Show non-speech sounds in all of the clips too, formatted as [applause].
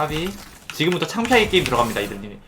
까비. 지금부터 창피하게 게임 들어갑니다 이들님이.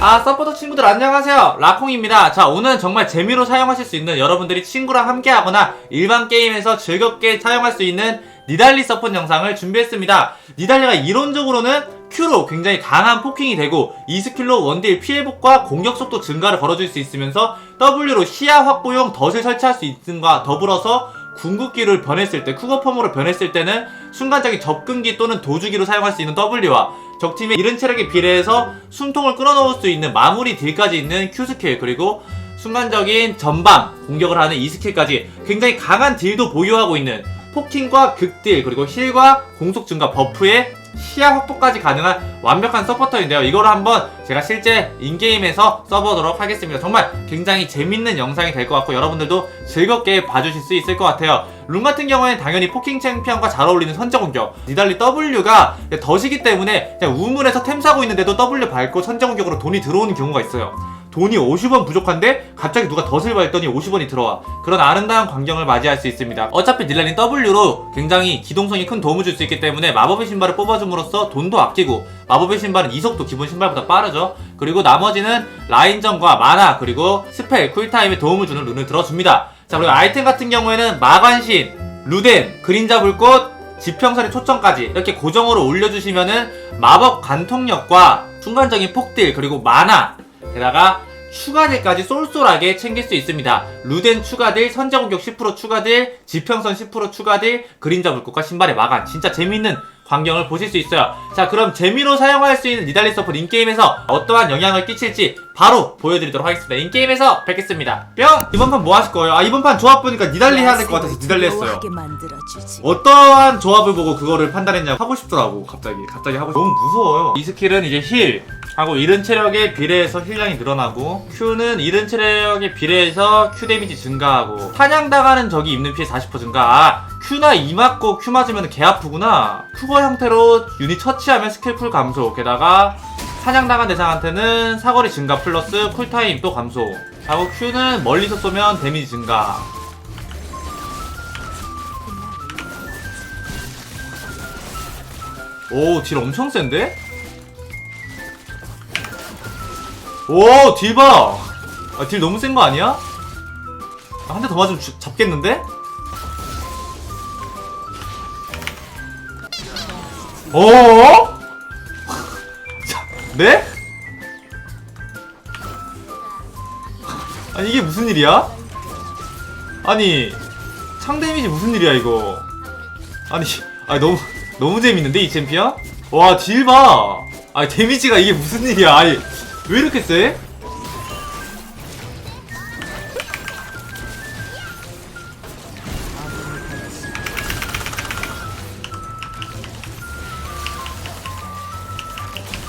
아 서포터 친구들 안녕하세요. 라콩입니다. 자 오늘 정말 재미로 사용하실 수 있는 여러분들이 친구랑 함께 하거나 일반 게임에서 즐겁게 사용할 수 있는 니달리 서폿 영상을 준비했습니다. 니달리가 이론적으로는 Q로 굉장히 강한 포킹이 되고 이 스킬로 원딜 피해복과 공격 속도 증가를 걸어줄 수 있으면서 W로 시야 확보용 덫을 설치할 수 있음과 더불어서 궁극기를 변했을 때, 쿠거펌으로 변했을 때는 순간적인 접근기 또는 도주기로 사용할 수 있는 W와 적팀의 이른 체력에 비례해서 숨통을 끌어넣을 수 있는 마무리 딜까지 있는 Q 스킬 그리고 순간적인 전방 공격을 하는 이 스킬까지 굉장히 강한 딜도 보유하고 있는 포킹과 극딜 그리고 힐과 공속 증가 버프에 시야 확보까지 가능한 완벽한 서포터인데요. 이거를 한번 제가 실제 인게임에서 써보도록 하겠습니다. 정말 굉장히 재밌는 영상이 될 것 같고 여러분들도 즐겁게 봐주실 수 있을 것 같아요. 룸 같은 경우에는 당연히 포킹 챔피언과 잘 어울리는 선제 공격. 니달리 W가 덫이기 때문에 우물에서 템 사고 있는데도 W 밟고 선제 공격으로 돈이 들어오는 경우가 있어요. 돈이 50원 부족한데 갑자기 누가 덫을 밟더니 50원이 들어와. 그런 아름다운 광경을 맞이할 수 있습니다. 어차피 딜라린 W로 굉장히 기동성이 큰 도움을 줄 수 있기 때문에 마법의 신발을 뽑아줌으로써 돈도 아끼고 마법의 신발은 이속도 기본 신발보다 빠르죠. 그리고 나머지는 라인전과 마나 그리고 스펠 쿨타임에 도움을 주는 룬을 들어줍니다. 자 그리고 아이템 같은 경우에는 마관신 루덴 그림자 불꽃 지평선의 초점까지 이렇게 고정으로 올려주시면은 마법 관통력과 순간적인 폭딜 그리고 마나 게다가 추가딜까지 쏠쏠하게 챙길 수 있습니다. 루덴 추가딜, 선제 공격 10% 추가딜, 지평선 10% 추가딜, 그림자 물꽃과 신발의 마감. 진짜 재밌는 광경을 보실 수 있어요. 자, 그럼 재미로 사용할 수 있는 니달리 서폿 인게임에서 어떠한 영향을 끼칠지 바로 보여드리도록 하겠습니다. 인게임에서 뵙겠습니다. 뿅! 이번 판 뭐 하실 거예요? 아, 이번 판 조합 보니까 니달리 해야 될 것 같아서 니달리 했어요. 만들어주지. 어떠한 조합을 보고 그거를 판단했냐 하고 싶더라고 갑자기 갑자기 하고 싶- 너무 무서워요 이 스킬은 이제 힐 하고 이른 체력에 비례해서 힐량이 늘어나고 Q는 이른 체력에 비례해서 Q 데미지 증가하고 사냥당하는 적이 입는 피해 40% 증가. 아 Q나 E 맞고 Q 맞으면 개 아프구나. 큐버 형태로 유닛 처치하면 스킬풀 감소. 게다가 사냥당한 대상한테는 사거리 증가 플러스 쿨타임 또 감소. 하고 Q는 멀리서 쏘면 데미지 증가. 오, 딜 엄청 센데? 오, 딜 봐! 아, 딜 너무 센 거 아니야? 한 대 더 맞으면 주- 잡겠는데? 어? [laughs] 자, 네? 아니, 이게 무슨 일이야? 아니, 창 데미지 무슨 일이야, 이거? 아니, 아니 너무 너무 재밌는데 이 챔피언? 와 딜 봐. 아니 데미지가 이게 무슨 일이야? 아니 왜 이렇게 세?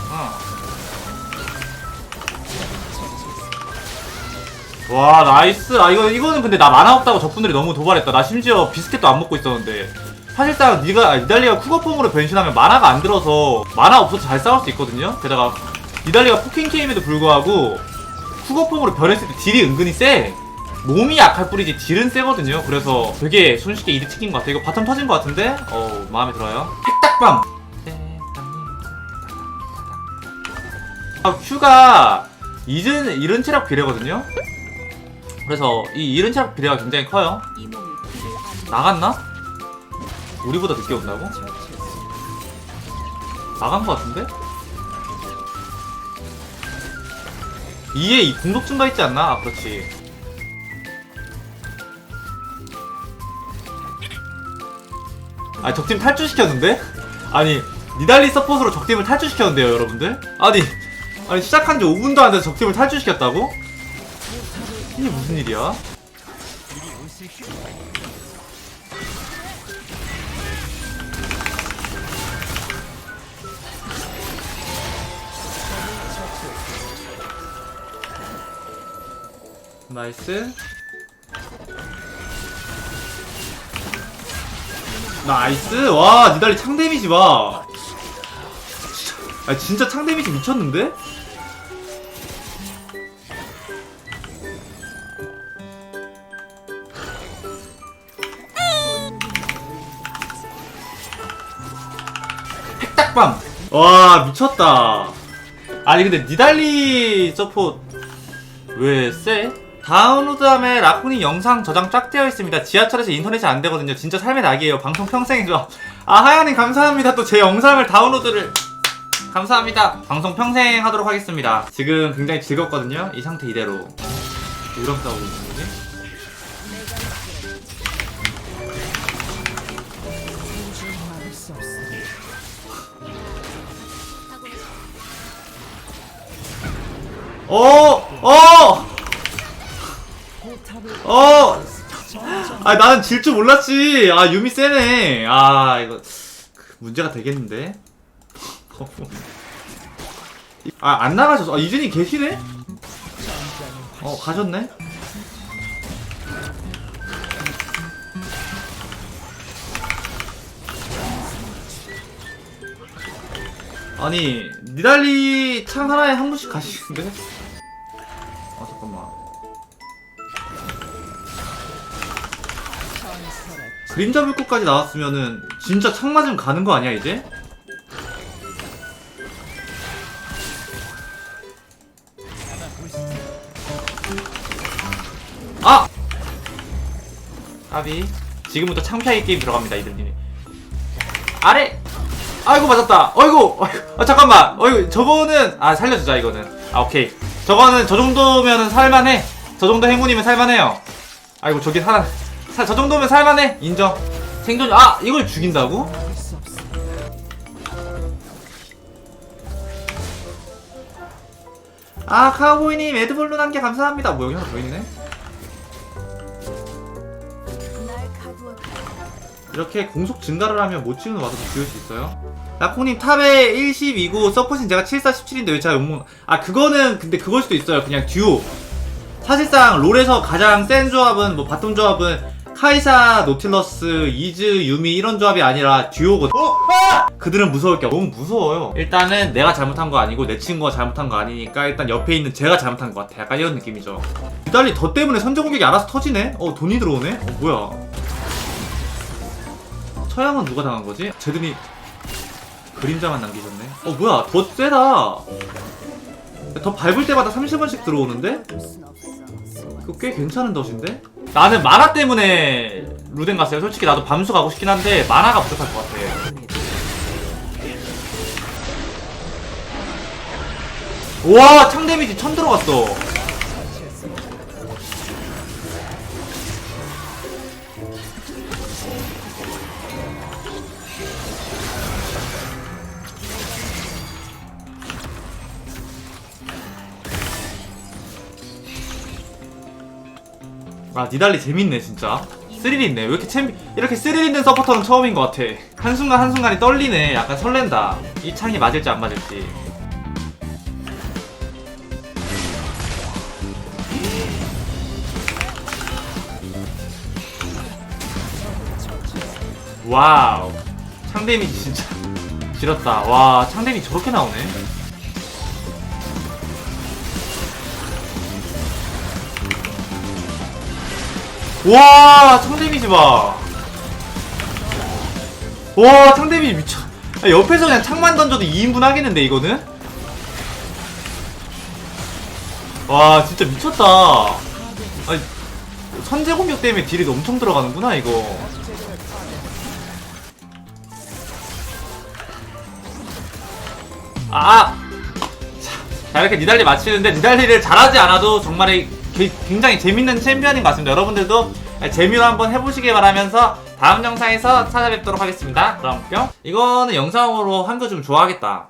어. 와 나이스 아 이거 이거는 근데 나 만화 없다고 적분들이 너무 도발했다 나 심지어 비스켓도 안 먹고 있었는데 사실상 네가 아, 니달리가 쿠거폼으로 변신하면 만화가 안 들어서 만화 없어서 잘 싸울 수 있거든요 게다가 니달리가 포킹 게임에도 불구하고 쿠거폼으로 변했을 때 딜이 은근히 세 몸이 약할 뿐이지 딜은 세거든요 그래서 되게 손쉽게 이득 챙긴 것 같아 이거 바텀 터진 것 같은데 어 마음에 들어요 핵딱밤 아, 큐가 이른 이른 체력 비례거든요. 그래서 이 이른 체력 비례가 굉장히 커요. 나갔나? 우리보다 늦게 온다고? 나간 것 같은데? 이에 이 공속 증가 있지 않나? 아, 그렇지. 아, 적팀 탈주시켰는데? 아니, 니달리 서폿으로 적팀을 탈주시켰는데요, 여러분들? 아니, 아니, 시작한 지 5분도 안 돼서 적팀을 탈주시켰다고? 이게 무슨 일이야? 나이스. 나이스. 와 니달리 창 데미지 봐. 아, 진짜 창 데미지 미쳤는데? 핵딱밤. 와 미쳤다. 아니 근데 니달리 서포 왜 쎄? 다운로드함에 라쿤이 영상 저장 쫙 되어 있습니다. 지하철에서 인터넷이 안 되거든요. 진짜 삶의 낙이에요. 방송 평생이죠 아 하연님 감사합니다. 또 제 영상을 다운로드를. 감사합니다. 방송 평생 하도록 하겠습니다. 지금 굉장히 즐겁거든요. 이 상태 이대로. 누구랑 싸우고 있는 거지? 어! 어! 어! 아 나는 질 줄 몰랐지. 아 유미 세네. 아 이거 문제가 되겠는데. [laughs] 아 안 나가셨어. 아 이준이 계시네? 어 가셨네. 아니 니달리 창 하나에 한 분씩 가시는데? 그림자 불꽃까지 나왔으면은 진짜 창 맞으면 가는 거 아니야 이제? 아! 아비 지금부터 창피하게 게임 들어갑니다 이들님 아래! 아이고 맞았다. 어이구 어이구 아 잠깐만. 어이구 저거는 아 살려주자 이거는. 아 오케이. 저거는 저 정도면은 살만해. 저 정도 행운이면 살만해요. 아이고 저기 살아 사, 저 정도면 살만해. 인정. 생존 아 이걸 죽인다고? 아 카우보이님 에드볼룬 한개 감사합니다. 뭐 여기 하나 더 있네? 이렇게 공속 증가를 하면 못 치는 와도 지울 수 있어요? 라콩님 탑에 12고 서폿인 제가 74, 17인데 왜 제가 욕먹 아 그거는 근데 그걸 수도 있어요. 그냥 듀오. 사실상 롤에서 가장 센 조합은 뭐 바텀 조합은 카이사, 노틸러스, 이즈, 유미 이런 조합이 아니라 듀오거든 어? 아! 그들은 무서울 게 너무 무서워요 일단은 내가 잘못한 거 아니고 내 친구가 잘못한 거 아니니까 일단 옆에 있는 제가 잘못한 것 같아 약간 이런 느낌이죠 이달리 더 때문에 선제 공격이 알아서 터지네? 어 돈이 들어오네? 어 뭐야 처형은 누가 당한 거지? 제드미 그림자만 남기셨네. 어 뭐야 더 세다. 더 밟을 때마다 30원씩 들어오는데? 그거 꽤 괜찮은 덫인데? 나는 만화 때문에 루덴 갔어요. 솔직히 나도 밤수 가고 싶긴 한데 만화가 부족할 것 같아. 와, 창 데미지 천 들어갔어. 아 니달리 재밌네 진짜. 스릴 있네 왜 이렇게 챔 이렇게 스릴 있는 서포터는 처음인 것 같아. 한순간 한순간이 떨리네. 약간 설렌다. 이 창이 맞을지 안 맞을지. 와우. 창 데미지 진짜 [laughs] 지렸다. 와창 데미지 저렇게 나오네 와, 창데미지 봐. 와, 창데미지 미쳐. 아, 옆에서 그냥 창만 던져도 2인분 하겠는데, 이거는? 와, 진짜 미쳤다. 아니, 선제 공격 때문에 딜이 엄청 들어가는구나, 이거. 아! 자, 자, 이렇게 니달리 마치는데, 니달리를 잘하지 않아도 정말 게- 굉장히 재밌는 챔피언인 것 같습니다. 여러분들도 재미로 한번 해보시길 바라면서 다음 영상에서 찾아뵙도록 하겠습니다. 그럼 뿅! 이거는 영상으로 한 거 좀 좋아하겠다.